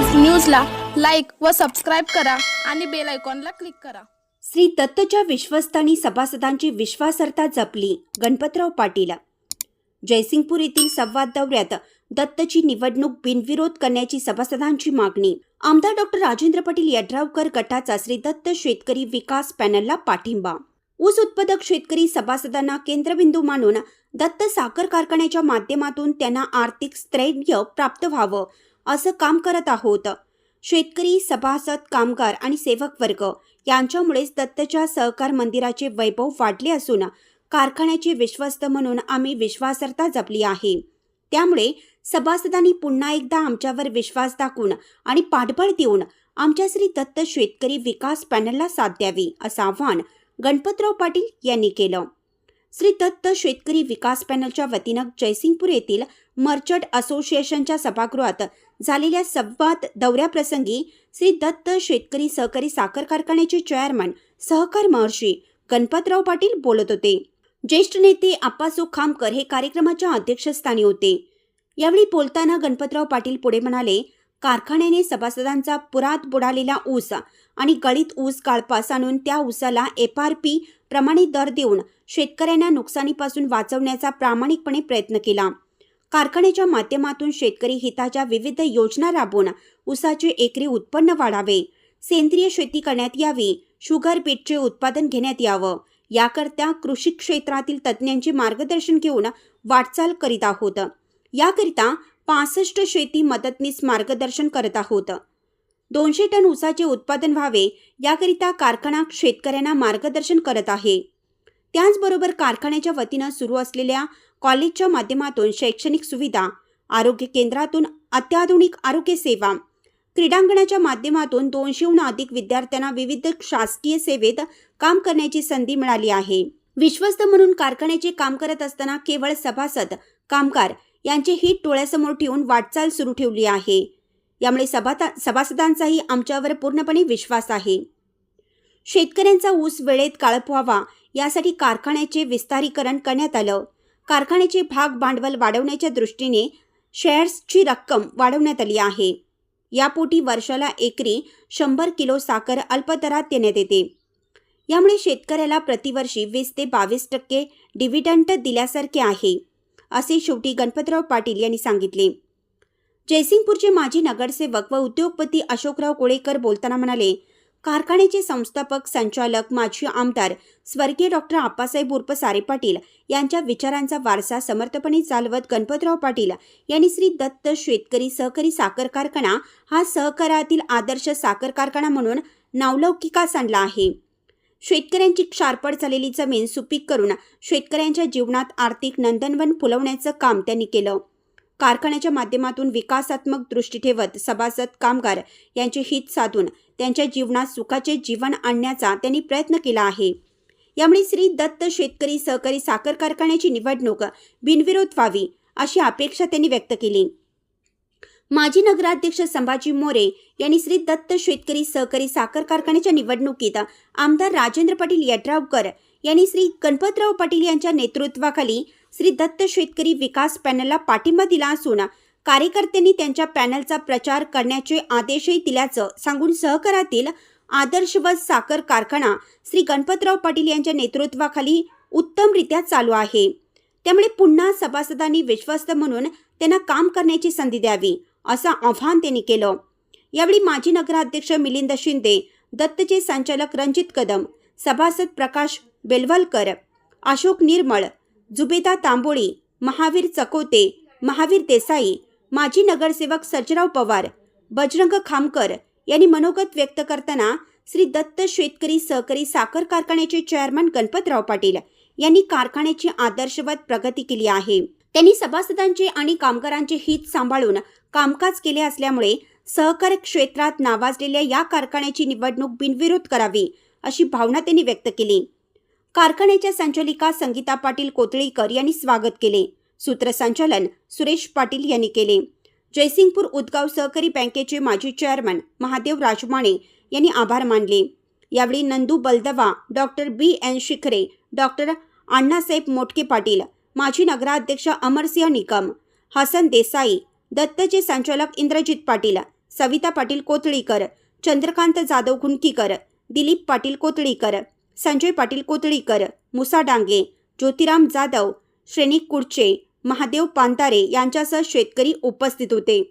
व सबस्क्राईब करा आणि बेल आयकॉनला क्लिक करा. श्री दत्तच्या विश्वस्तानी सभासदांची विश्वासार्हता जपली गणपतराव पाटील. जयसिंगपूर येथील संवाद दौऱ्यात दत्तची निवडणूक बिनविरोध करण्याची सभासदांची मागणी. आमदार डॉक्टर राजेंद्र पाटील यड्रावकर गटाचा श्री दत्त शेतकरी विकास पॅनलला पाठिंबा. ऊस उत्पादक शेतकरी सभासदांना केंद्रबिंदू मानून दत्त साखर कारखान्याच्या माध्यमातून त्यांना आर्थिक स्थैर्य प्राप्त व्हावं. असं काम करत आहोत. शेतकरी सभासद कामगार आणि सेवक वर्ग यांच्यामुळेच दत्तच्या सहकार मंदिराचे वैभव वाढले असून कारखान्याचे विश्वस्त म्हणून आम्ही विश्वासार्हता जपली आहे. त्यामुळे सभासदांनी पुन्हा एकदा आमच्यावर विश्वास दाखवून आणि पाठबळ देऊन आमच्या श्री दत्त शेतकरी विकास पॅनलला साथ द्यावी असं आवाहन गणपतराव पाटील यांनी केलं. श्री दत्त शेतकरी विकास पॅनलच्या वतीनं जयसिंगपूर येथील मर्चंट असोसिएशनच्या सभागृहात झालेल्या संवाद दौऱ्याप्रसंगी श्री दत्त शेतकरी सहकारी साखर कारखान्याचे चेअरमन सहकार महर्षी गणपतराव पाटील बोलत होते. ज्येष्ठ नेते आप्पासू खामकर हे कार्यक्रमाच्या अध्यक्षस्थानी होते. यावेळी बोलताना गणपतराव पाटील पुढे म्हणाले कारखान्याने सभासदांचा पुरात बुडालेला ऊस आणि गळीत ऊस काळपास आणून त्या ऊसाला एफ आर पी प्रमाणे दर देऊन शेतकऱ्यांना नुकसानीपासून वाचवण्याचा प्रामाणिकपणे प्रयत्न केला. कारखान्याच्या माध्यमातून शेतकरी हिताच्या विविध योजना राबवून ऊसाचे एकरी उत्पन्न वाढावे. सेंद्रिय शेती करण्यात यावी. शुगर बीटचे उत्पादन घेण्यात यावं. याकरता कृषी क्षेत्रातील तज्ज्ञांचे मार्गदर्शन घेऊन वाटचाल करीत आहोत. याकरिता पासष्ट शेती मदतनीस मार्गदर्शन करत आहोत. दोनशे टन ऊसाचे उत्पादन व्हावे याकरिता कारखाना शेतकऱ्यांना मार्गदर्शन करत आहे. त्याचबरोबर कारखान्याच्या वतीनं सुरू असलेल्या कॉलेजच्या माध्यमातून शैक्षणिक सुविधा आरोग्य केंद्रातून अत्याधुनिक आरोग्य सेवा क्रीडांगणाच्या माध्यमातून दोनशेहून अधिक विद्यार्थ्यांना विविध शासकीय सेवेत काम करण्याची संधी मिळाली आहे. विश्वस्त म्हणून कारखान्याचे काम करत असताना केवळ सभासद कामगार यांचे हित डोळ्यासमोर ठेवून वाटचाल सुरू ठेवली आहे. यामुळे सभाता सभासदांचाही आमच्यावर पूर्णपणे विश्वास आहे. शेतकऱ्यांचा ऊस वेळेत काळप व्हावा यासाठी कारखान्याचे विस्तारीकरण करण्यात आलं. कारखान्याचे भाग भांडवल वाढवण्याच्या दृष्टीने शेअर्सची रक्कम वाढवण्यात आली आहे. यापोटी वर्षाला एकरी शंभर किलो साखर अल्पदरात देण्यात येते. यामुळे शेतकऱ्याला प्रतिवर्षी वीस ते बावीस टक्के डिव्हिडंट दिल्यासारखे आहे असे शेवटी गणपतराव पाटील यांनी सांगितले. जयसिंगपूरचे माजी नगरसेवक व उद्योगपती अशोकराव कोळेकर बोलताना म्हणाले कारखान्याचे संस्थापक संचालक माजी आमदार स्वर्गीय डॉक्टर आप्पासाहेब उर्फ सारे पाटील यांच्या विचारांचा वारसा समर्थपणे चालवत गणपतराव पाटील यांनी श्री दत्त शेतकरी सहकारी साखर कारखाना हा सहकारातील आदर्श साखर कारखाना म्हणून नावलौकिकास आणला आहे. शेतकऱ्यांची क्षारपड झालेली जमीन सुपीक करून शेतकऱ्यांच्या जीवनात आर्थिक नंदनवन फुलवण्याचं काम त्यांनी केलं. कारखान्याच्या माध्यमातून विकासात्मक दृष्टी ठेवत सभासद कामगार यांचे हित साधून त्यांच्या जीवनात सुखाचे जीवन आणण्याचा त्यांनी प्रयत्न केला आहे. यामुळे श्री दत्त शेतकरी सहकारी साखर कारखान्याची निवडणूक बिनविरोध व्हावी अशी अपेक्षा त्यांनी व्यक्त केली. माजी नगराध्यक्ष संभाजी मोरे यांनी श्री दत्त शेतकरी सहकारी साखर कारखान्याच्या निवडणुकीत आमदार राजेंद्र पाटील यड्रावकर यांनी श्री गणपतराव पाटील यांच्या नेतृत्वाखाली श्री दत्त शेतकरी विकास पॅनलला पाठिंबा दिला असून कार्यकर्त्यांनी त्यांच्या पॅनलचा प्रचार करण्याचे आदेशही दिल्याचं सांगून सहकारातील आदर्शवत साखर कारखाना श्री गणपतराव पाटील यांच्या नेतृत्वाखाली उत्तमरित्या चालू आहे. त्यामुळे पुन्हा सभासदांनी विश्वस्त म्हणून त्यांना काम करण्याची संधी द्यावी असं आव्हान त्यांनी केलं. यावेळी माजी नगराध्यक्ष मिलिंद शिंदे दत्तचे संचालक रणजित कदम सभासद प्रकाश बेलवलकर अशोक निर्मळ जुबेदा तांबोळी महावीर चकोते महावीर देसाई माजी नगरसेवक सर्जराव पवार बजरंग खामकर यांनी मनोगत व्यक्त करताना श्री दत्त शेतकरी सहकारी साखर कारखान्याचे चेअरमन गणपतराव पाटील यांनी कारखान्याची आदर्शवत प्रगती केली आहे. त्यांनी सभासदांचे आणि कामगारांचे हित सांभाळून कामकाज केले असल्यामुळे सहकार क्षेत्रात नावाजलेल्या या कारखान्याची निवडणूक बिनविरोध करावी अशी भावना त्यांनी व्यक्त केली. कारखान्याच्या संचालिका संगीता पाटील कोतळीकर यांनी स्वागत केले. सूत्रसंचालन सुरेश पाटील यांनी केले. जयसिंगपूर उदगाव सहकारी बँकेचे माजी चेअरमन महादेव राजमाणे यांनी आभार मानले. यावेळी Nandu Baldawa doctor B. N. Shikhare doctor Annasaheb Motke Patil माजी नगराध्यक्ष अमरसिंह निकम हसन देसाई दत्तचे संचालक इंद्रजित पाटील सविता पाटील कोतळीकर चंद्रकांत जाधव घुनकीकर दिलीप पाटील कोतळीकर संजय पाटील कोतळीकर मुसा डांगे ज्योतिराम जाधव श्रेनिक कुडचे महादेव पांतारे यांच्यासह शेतकरी उपस्थित होते.